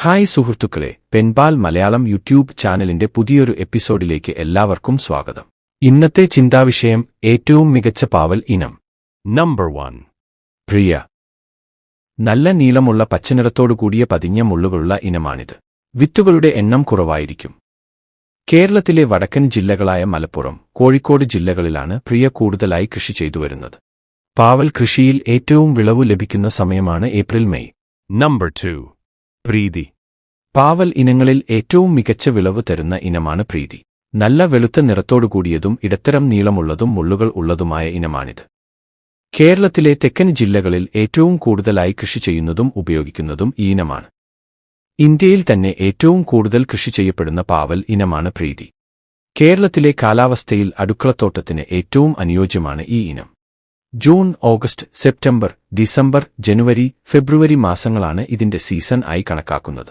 Hi സുഹൃത്തുക്കളെ പെൻപാൽ Malayalam YouTube ചാനലിന്റെ പുതിയൊരു എപ്പിസോഡിലേക്ക് എല്ലാവർക്കും സ്വാഗതം. ഇന്നത്തെ ചിന്താവിഷയം ഏറ്റവും മികച്ച പാവൽ ഇനം. Number one Priya. നല്ല നീളമുള്ള പച്ചനിറത്തോടു കൂടിയ പതിഞ്ഞ മുള്ളുകളുള്ള ഇനമാണിത്. വിത്തുകളുടെ എണ്ണം കുറവായിരിക്കും. കേരളത്തിലെ വടക്കൻ ജില്ലകളായ മലപ്പുറം കോഴിക്കോട് ജില്ലകളിലാണ് പ്രിയ കൂടുതലായി കൃഷി ചെയ്തുവരുന്നത് പാവൽ കൃഷിയിൽ ഏറ്റവും വിളവ് ലഭിക്കുന്ന സമയമാണ് ഏപ്രിൽ മെയ്. നമ്പർ 2. Preeti. പാവൽ ഇനങ്ങളിൽ ഏറ്റവും മികച്ച വിളവ് തരുന്ന ഇനമാണ് പ്രീതി. നല്ല വെളുത്ത നിറത്തോടുകൂടിയതും ഇടത്തരം നീളമുള്ളതും മുള്ളുകൾ ഉള്ളതുമായ ഇനമാണിത്. കേരളത്തിലെ തെക്കൻ ജില്ലകളിൽ ഏറ്റവും കൂടുതലായി കൃഷി ചെയ്യുന്നതും ഉപയോഗിക്കുന്നതും ഈ ഇനമാണ്. ഇന്ത്യയിൽ തന്നെ ഏറ്റവും കൂടുതൽ കൃഷി ചെയ്യപ്പെടുന്ന പാവൽ ഇനമാണ് പ്രീതി. കേരളത്തിലെ കാലാവസ്ഥയിൽ അടുക്കളത്തോട്ടത്തിന് ഏറ്റവും അനുയോജ്യമാണ് ഈ ഇനം. ജൂൺ ഓഗസ്റ്റ് സെപ്റ്റംബർ ഡിസംബർ ജനുവരി ഫെബ്രുവരി മാസങ്ങളാണ് ഇതിന്റെ സീസൺ ആയി കണക്കാക്കുന്നത്.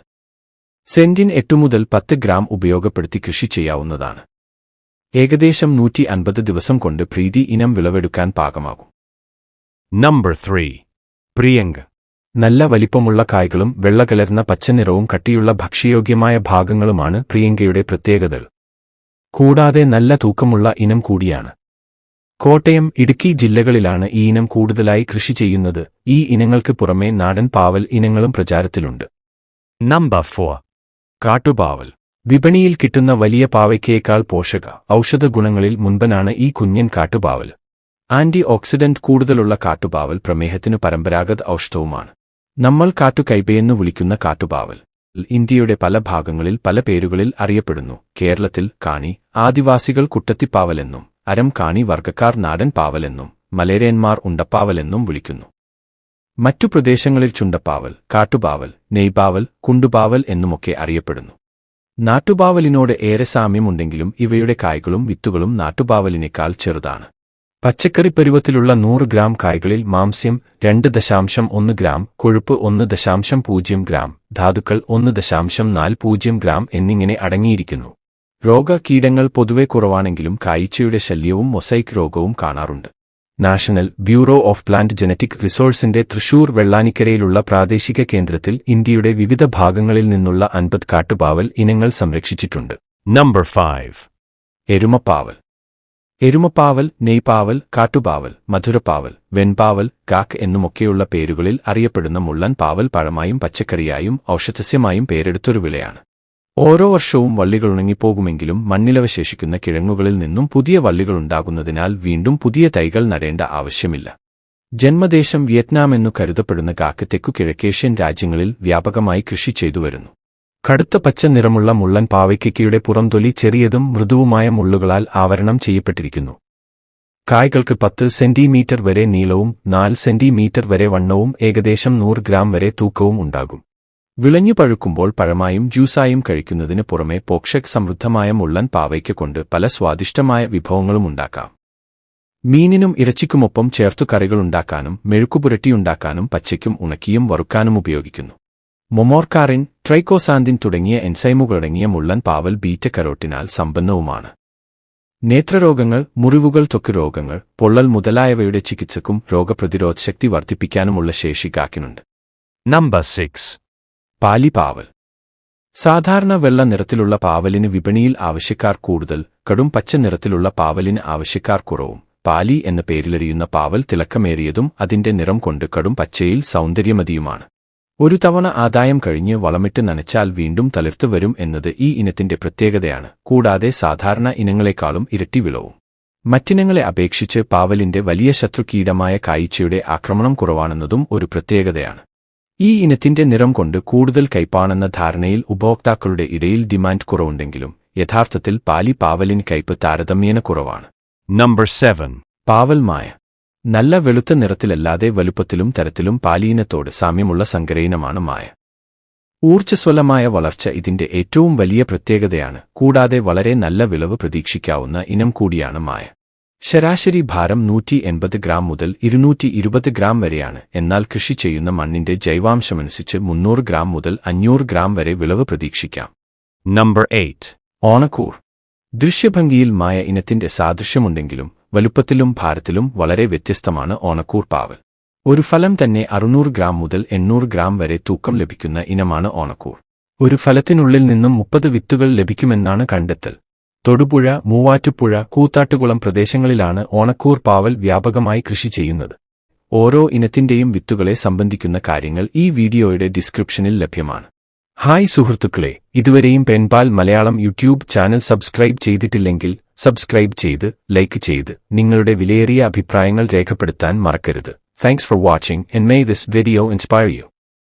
സെന്റിൻ എട്ടു മുതൽ പത്ത് ഗ്രാം ഉപയോഗപ്പെടുത്തി കൃഷി ചെയ്യാവുന്നതാണ്. ഏകദേശം നൂറ്റി അൻപത് ദിവസം കൊണ്ട് പ്രീതി ഇനം വിളവെടുക്കാൻ പാകമാകും. Number three Priyanka. നല്ല വലിപ്പമുള്ള കായ്കളും വെള്ളകലർന്ന പച്ചനിറവും കട്ടിയുള്ള ഭക്ഷ്യയോഗ്യമായ ഭാഗങ്ങളുമാണ് പ്രിയങ്കയുടെ പ്രത്യേകതകൾ. കൂടാതെ നല്ല തൂക്കമുള്ള ഇനം കൂടിയാണ്. കോട്ടയം ഇടുക്കി ജില്ലകളിലാണ് ഈ ഇനം കൂടുതലായി കൃഷി ചെയ്യുന്നത്. ഈ ഇനങ്ങൾക്ക് പുറമേ നാടൻ പാവൽ ഇനങ്ങളും പ്രചാരത്തിലുണ്ട്. നമ്പർ ഫോർ കാട്ടുപാവൽ. വിപണിയിൽ കിട്ടുന്ന വലിയ പാവയ്ക്കേക്കാൾ പോഷക ഔഷധ ഗുണങ്ങളിൽ മുൻപനാണ് ഈ കുഞ്ഞൻ കാട്ടുപാവൽ. ആന്റി ഓക്സിഡന്റ് കൂടുതലുള്ള കാട്ടുപാവൽ പ്രമേഹത്തിന് പരമ്പരാഗത ഔഷധവുമാണ്. നമ്മൾ കാട്ടുകൈബയെന്ന് വിളിക്കുന്ന കാട്ടുപാവൽ ഇന്ത്യയുടെ പല ഭാഗങ്ങളിൽ പല പേരുകളിൽ അറിയപ്പെടുന്നു. കേരളത്തിൽ കാണി ആദിവാസികൾ കുട്ടത്തിപ്പാവലെന്നും അരം കാണി വർഗക്കാർ നാടൻ പാവലെന്നും മലേറിയന്മാർ ഉണ്ടപ്പാവലെന്നും വിളിക്കുന്നു. മറ്റു പ്രദേശങ്ങളിൽ ചുണ്ടപ്പാവൽ കാട്ടുപാവൽ നെയ്പാവൽ കുണ്ടുപാവൽ എന്നുമൊക്കെ അറിയപ്പെടുന്നു. നാട്ടുപാവലിനോട് ഏറെ സാമ്യമുണ്ടെങ്കിലും ഇവയുടെ കായ്കളും വിത്തുകളും നാട്ടുപാവലിനേക്കാൾ ചെറുതാണ്. പച്ചക്കറി പരുവത്തിലുള്ള നൂറ് ഗ്രാം കായ്കളിൽ മാംസ്യം രണ്ട് ദശാംശം ഒന്ന് ഗ്രാം കൊഴുപ്പ് ഒന്ന് ദശാംശം പൂജ്യം ഗ്രാം ധാതുക്കൾ ഒന്ന് ദശാംശം നാല് പൂജ്യം ഗ്രാം എന്നിങ്ങനെ അടങ്ങിയിരിക്കുന്നു. രോഗകീടങ്ങൾ പൊതുവെ കുറവാണെങ്കിലും കായ്ച്ചയുടെ ശല്യവും മൊസൈക്ക് രോഗവും കാണാറുണ്ട്. National bureau of plant genetic റിസോഴ്സിന്റെ Thrissur വെള്ളാനിക്കരയിലുള്ള പ്രാദേശിക കേന്ദ്രത്തിൽ ഇന്ത്യയുടെ വിവിധ ഭാഗങ്ങളിൽ നിന്നുള്ള അൻപത് കാട്ടുപാവൽ ഇനങ്ങൾ സംരക്ഷിച്ചിട്ടുണ്ട്. Number five എരുമപ്പാവൽ. എരുമപ്പാവൽ നെയ്പാവൽ കാട്ടുപാവൽ മധുരപ്പാവൽ വെൺപാവൽ കാക്ക് എന്നുമൊക്കെയുള്ള പേരുകളിൽ അറിയപ്പെടുന്ന മുള്ളൻ പാവൽ പഴമായും പച്ചക്കറിയായും ഔഷധസ്യമായും പേരെടുത്തൊരു വിളയാണ്. ഓരോ വർഷവും വള്ളികൾ ഉണങ്ങിപ്പോകുമെങ്കിലും മണ്ണിലവശേഷിക്കുന്ന കിഴങ്ങുകളിൽ നിന്നും പുതിയ വള്ളികളുണ്ടാകുന്നതിനാൽ വീണ്ടും പുതിയ തൈകൾ നടേണ്ട ആവശ്യമില്ല. ജന്മദേശം വിയറ്റ്നാം എന്നു കരുതപ്പെടുന്ന കാക്ക് തെക്കു കിഴക്കേഷ്യൻ രാജ്യങ്ങളിൽ വ്യാപകമായി കൃഷി ചെയ്തുവരുന്നു കടുത്ത പച്ച നിറമുള്ള മുള്ളൻ പാവയ്ക്കയുടെ പുറംതൊലി ചെറിയതും മൃദുവുമായ മുള്ളുകളാൽ ആവരണം ചെയ്യപ്പെട്ടിരിക്കുന്നു. കായ്കൾക്ക് പത്ത് സെന്റിമീറ്റർ വരെ നീളവും നാല് സെന്റിമീറ്റർ വരെ വണ്ണവും ഏകദേശം നൂറ് ഗ്രാം വരെ തൂക്കവും ഉണ്ടാകും. വിളഞ്ഞു പഴുക്കുമ്പോൾ പഴമായും ജ്യൂസായും കഴിക്കുന്നതിന് പുറമെ പോക്ഷക് സമൃദ്ധമായ മുള്ളൻ പാവയ്ക്ക കൊണ്ട് പല സ്വാദിഷ്ടമായ വിഭവങ്ങളും ഉണ്ടാക്കാം. മീനിനും ഇറച്ചിക്കുമൊപ്പം ചേർത്തു കറികളുണ്ടാക്കാനും മെഴുക്കുപുരട്ടിയുണ്ടാക്കാനും പച്ചയ്ക്കും ഉണക്കിയും വറുക്കാനും ഉപയോഗിക്കുന്നു. മൊമോർക്കാറിൻ ട്രൈക്കോസാന്തിൻ തുടങ്ങിയ എൻസൈമുകളടങ്ങിയ മുള്ളൻ പാവൽ ബീറ്റ കരോട്ടിനാൽ സമ്പന്നവുമാണ്. നേത്രരോഗങ്ങൾ മുറിവുകൾ ത്വക്ക് രോഗങ്ങൾ പൊള്ളൽ മുതലായവയുടെ ചികിത്സക്കും രോഗപ്രതിരോധശക്തി വർദ്ധിപ്പിക്കാനുമുള്ള ശേഷി കാക്കിനുണ്ട്. നമ്പർ 6. പാലിപാവൽ. സാധാരണ വെള്ള നിറത്തിലുള്ള പാവലിന് വിപണിയിൽ ആവശ്യക്കാർ കൂടുതൽ കടും പച്ച നിറത്തിലുള്ള പാവലിന് ആവശ്യക്കാർ കുറവും. പാലി എന്ന പേരിലറിയുന്ന പാവൽ തിളക്കമേറിയതും അതിന്റെ നിറം കൊണ്ട് കടും പച്ചയിൽ സൗന്ദര്യമതിയുമാണ്. ഒരു തവണ ആദായം കഴിഞ്ഞ് വളമിട്ട് നനച്ചാൽ വീണ്ടും തളിർത്ത് വരും എന്നത് ഈ ഇനത്തിന്റെ പ്രത്യേകതയാണ് കൂടാതെ സാധാരണ ഇനങ്ങളെക്കാളും ഇരട്ടി വിളവും. മറ്റിനങ്ങളെ അപേക്ഷിച്ച് പാവലിന്റെ വലിയ ശത്രുകീടമായ കായ്ച്ചയുടെ ആക്രമണം കുറവാണെന്നതും ഒരു പ്രത്യേകതയാണ്. ഈ ഇനത്തിന്റെ നിറം കൊണ്ട് കൂടുതൽ കയ്പാണെന്ന ധാരണയിൽ ഉപഭോക്താക്കളുടെ ഇടയിൽ ഡിമാൻഡ് കുറവുണ്ടെങ്കിലും യഥാർത്ഥത്തിൽ പാലി പാവലിൻ കയ്പ് താരതമ്യേന കുറവാണ്. നമ്പർ സെവൻ പാവൽ മായ. നല്ല വെളുത്ത നിറത്തിലല്ലാതെ വലുപ്പത്തിലും തരത്തിലും പാലീനത്തോട് സാമ്യമുള്ള സങ്കരയിനമാണ് മായ. ഊർജസ്വലമായ വളർച്ച ഇതിന്റെ ഏറ്റവും വലിയ പ്രത്യേകതയാണ്. കൂടാതെ വളരെ നല്ല വിളവ് പ്രതീക്ഷിക്കാവുന്ന ഇനം കൂടിയാണ് മായ. ശരാശരി ഭാരം നൂറ്റി എൺപത് ഗ്രാം മുതൽ ഇരുന്നൂറ്റി ഇരുപത് ഗ്രാം വരെയാണ്. എന്നാൽ കൃഷി ചെയ്യുന്ന മണ്ണിന്റെ ജൈവാംശമനുസരിച്ച് മുന്നൂറ് ഗ്രാം മുതൽ അഞ്ഞൂറ് ഗ്രാം വരെ വിളവ് പ്രതീക്ഷിക്കാം. Number eight Onakkoor. ദൃശ്യഭംഗിയിൽ മായ ഇനത്തിന്റെ സാദൃശ്യമുണ്ടെങ്കിലും വലുപ്പത്തിലും ഭാരത്തിലും വളരെ വ്യത്യസ്തമാണ് ഓണക്കൂർ പാവൽ. ഒരു ഫലം തന്നെ അറുന്നൂറ് ഗ്രാം മുതൽ എണ്ണൂറ് ഗ്രാം വരെ തൂക്കം ലഭിക്കുന്ന ഇനമാണ് ഓണക്കൂർ. ഒരു ഫലത്തിനുള്ളിൽ നിന്നും മുപ്പത് വിത്തുകൾ ലഭിക്കുമെന്നാണ് കണ്ടെത്തൽ. തൊടുപുഴ മൂവാറ്റുപുഴ കൂത്താട്ടുകുളം പ്രദേശങ്ങളിലാണ് ഓണക്കൂർ പാവൽ വ്യാപകമായി കൃഷി ചെയ്യുന്നത്. ഓരോ ഇനത്തിന്റെയും വിത്തുകളെ സംബന്ധിക്കുന്ന കാര്യങ്ങൾ ഈ വീഡിയോയുടെ ഡിസ്ക്രിപ്ഷനിൽ ലഭ്യമാണ്. ഹായ് സുഹൃത്തുക്കളെ ഇതുവരെയും penpal Malayalam YouTube channel subscribe ചെയ്തിട്ടില്ലെങ്കിൽ സബ്സ്ക്രൈബ് ചെയ്ത് ലൈക്ക് ചെയ്ത് നിങ്ങളുടെ വിലയേറിയ അഭിപ്രായങ്ങൾ രേഖപ്പെടുത്താൻ മറക്കരുത്. Thanks for watching and may this video inspire you.